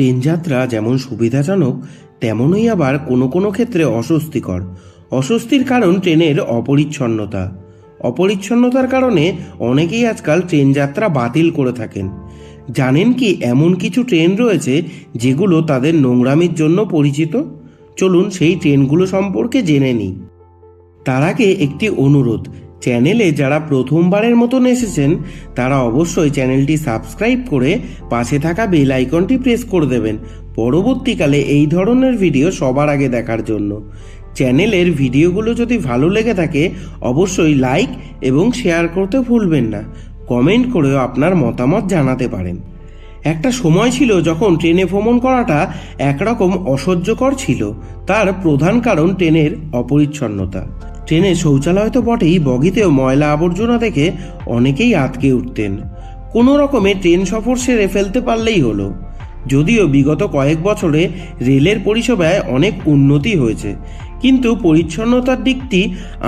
Train যাত্রা যেমন সুবিধাজনক, তেমনই আবার কোনো কোনো ক্ষেত্রে অস্বস্তিকর। অস্বস্তির কারণ ট্রেনের অপরিচ্ছন্নতা। অপরিচ্ছন্নতার কারণে অনেকেই আজকাল ট্রেন যাত্রা বাতিল করে থাকেন। জানেন কি এমন কিছু ট্রেন রয়েছে যেগুলো তাদের নোংরামির জন্য পরিচিত? চলুন সেই ট্রেনগুলো সম্পর্কে জেনে নিই। তার আগে একটি অনুরোধ চ্যানেলে যারা প্রথমবারের মতন এসেছেন, তারা অবশ্যই চ্যানেলটি সাবস্ক্রাইব করে পাশে থাকা বেল আইকনটি প্রেস করে দেবেন। পরবর্তীকালে এই ধরনের ভিডিও সবার আগে দেখার জন্য। চ্যানেলের ভিডিওগুলো যদি ভালো লেগে থাকে, অবশ্যই লাইক এবং শেয়ার করতে ভুলবেন না। কমেন্ট করেও আপনার মতামত জানাতে পারেন। একটা সময় ছিল যখন ট্রেনে ভ্রমণ করাটা একরকম অসহ্যকর ছিল। তার প্রধান কারণ ট্রেনের অপরিচ্ছন্নতা। ট্রেনে শৌচালয় তো বটেই, বগিতেও ময়লা আবর্জনা দেখে অনেকেই আটকে উঠতেন। কোনো রকমে ট্রেন সফর সেরে ফেলতে পারলেই হলো। যদিও বিগত কয়েক বছরে রেলের পরিষেবায় অনেক উন্নতি হয়েছে, কিন্তু পরিচ্ছন্নতার দিকটি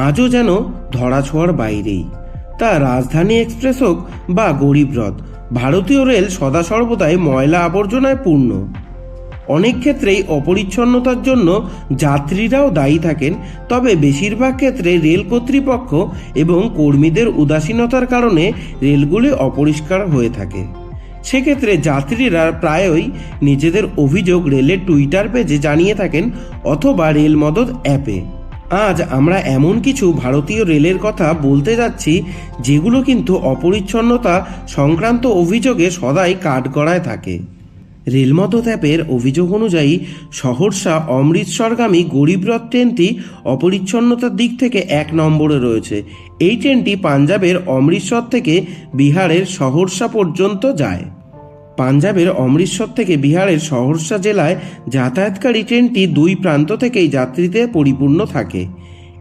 আজও যেন ধরাছোঁয়ার বাইরেই। তা রাজধানী এক্সপ্রেস হোক বা গরিবরথ ভারতীয় রেল সদা সর্বদাই ময়লা আবর্জনায় পূর্ণ। অনেক ক্ষেত্রেই অপরিচ্ছন্নতার জন্য যাত্রীরাও দায়ী থাকেন, তবে বেশিরভাগ ক্ষেত্রে রেল কর্তৃপক্ষ এবং কর্মীদের উদাসীনতার কারণে রেলগুলি অপরিষ্কার হয়ে থাকে। সেক্ষেত্রে যাত্রীরা প্রায়ই নিজেদের অভিযোগ রেলের টুইটার পেজে জানিয়ে থাকেন অথবা রেল মদত অ্যাপে। আজ আমরা এমন কিছু ভারতীয় রেলের কথা বলতে যাচ্ছি, যেগুলো কিন্তু অপরিচ্ছন্নতা সংক্রান্ত অভিযোগে সদাই কাঠগড়ায় থাকে। রেলমদত অ্যাপের অভিযোগ অনুযায়ী সহরসা অমৃতসরগামী গরিবরথ ট্রেনটি অপরিচ্ছন্নতার দিক থেকে এক নম্বরে রয়েছে। এই ট্রেনটি পাঞ্জাবের অমৃতসর থেকে বিহারের সহরসা পর্যন্ত যায়। পাঞ্জাবের অমৃতসর থেকে বিহারের সহরসা জেলায় যাতায়াতকারী ট্রেনটি দুই প্রান্ত থেকেই যাত্রীতে পরিপূর্ণ থাকে।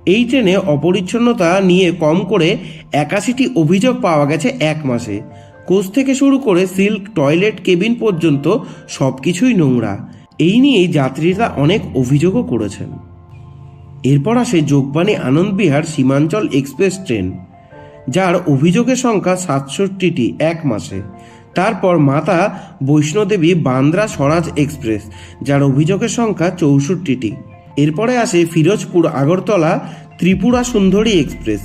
এই ট্রেনে অপরিচ্ছন্নতা নিয়ে কম করে একাশিটি অভিযোগ পাওয়া গেছে এক মাসে। কোচ থেকে শুরু করে সিল্ক, টয়লেট, কেবিন পর্যন্ত সব কিছুই নোংরা। এই নিয়েই যাত্রীরা অনেক অভিযোগও করেছেন। এরপর আসে যোগবাণী আনন্দবিহার সীমাঞ্চল এক্সপ্রেস ট্রেন, যার অভিযোগের সংখ্যা সাতষট্টিটি এক মাসে। তারপর মাতা বৈষ্ণোদেবী বান্দ্রা স্বরাজ এক্সপ্রেস, যার অভিযোগের সংখ্যা চৌষট্টিটি। এরপরে আসে ফিরোজপুর আগরতলা ত্রিপুরা সুন্দরী এক্সপ্রেস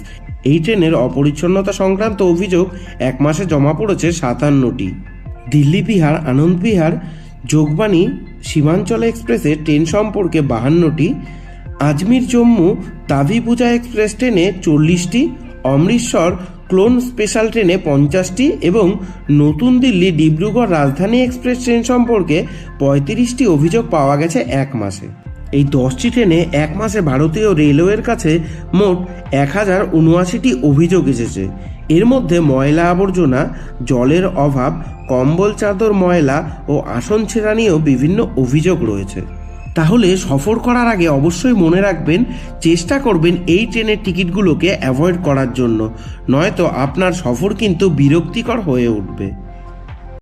এই ট্রেনের অপরিচ্ছন্নতা সংক্রান্ত অভিযোগ এক মাসে জমা পড়েছে সাতান্নটি। দিল্লি বিহার, আনন্দ বিহার, যোগবাণী, সীমাঞ্চল এক্সপ্রেসে ট্রেন সম্পর্কে বাহান্নটি, আজমির জম্মু তাভি পূজা এক্সপ্রেস ট্রেনে চল্লিশটি, অমৃতসর, ক্লোন স্পেশাল ট্রেনে পঞ্চাশটি এবং নতুন দিল্লি ডিব্রুগড় রাজধানী এক্সপ্রেস ট্রেন সম্পর্কে পঁয়ত্রিশটি অভিযোগ পাওয়া গেছে এক মাসে। এই দশটি ট্রেনে এক মাসে ভারতীয় রেলওয়ের কাছে মোট এক হাজার উনআশিটি অভিযোগ এসেছে। এর মধ্যে ময়লা আবর্জনা, জলের অভাব, কম্বল চাদর ময়লা ও আসন ছেঁড়া নিয়েও বিভিন্ন অভিযোগ রয়েছে। তাহলে সফর করার আগে অবশ্যই মনে রাখবেন, চেষ্টা করবেন এই ট্রেনের টিকিটগুলোকে অ্যাভয়েড করার জন্য। নয়তো আপনার সফর কিন্তু বিরক্তিকর হয়ে উঠবে।